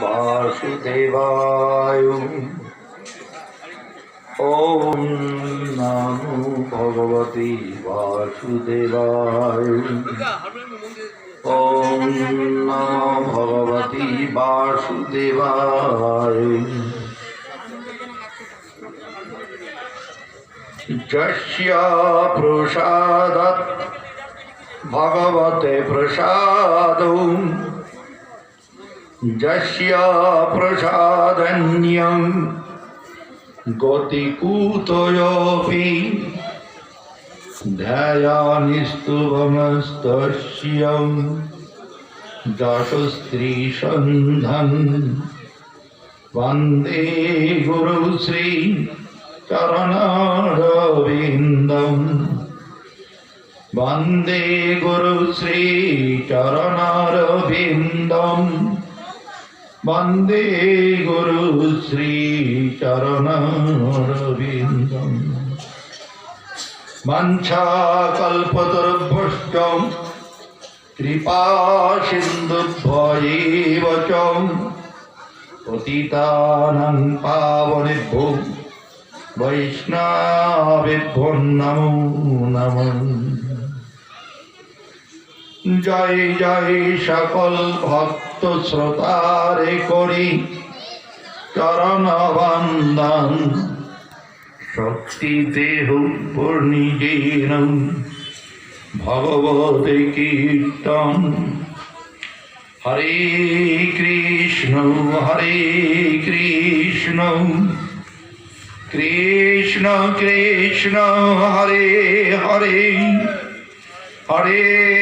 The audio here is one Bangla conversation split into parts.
বাসুদেবায় ওম নমো ভগবতী বাসুদেবায় ওম নমো ভগবতী বাসুদেবায় যস্য প্রসাদাৎ ভগবতে প্রসাদৌ যস্য প্রসাদন্যং গতিকূতয়োপি ধ্যায়ানিস্তুভমস্তস্য যশস্ত্রীসন্ধন বন্দে গুরুশ্রী চরণারবিন্দম বন্দে গুরুশ্রী চরণারবিন্দম বন্দে গুরুশ্রী চরণারবিন্দম মঞ্চাকল্পতরভ্যশ্চ কৃপা সিন্ধুভ্যেব চ পতিতানাং পাবনেভ্যো বৈষ্ণবেভ্যো নমো নমঃ। জয় জয় সকল ভক্ত শ্রোতারে করি। চরণ বন্দন, শক্তি দেহ পূর্ণিজেন ভগবতে কীর্তন। হরে কৃষ্ণ হরে কৃষ্ণ কৃষ্ণ কৃষ্ণ, হরে হরে হরে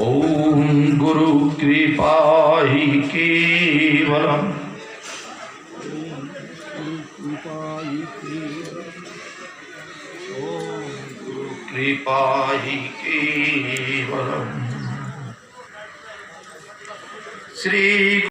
ओम गुरुकृपा हि केवल कृपा ही केवल श्री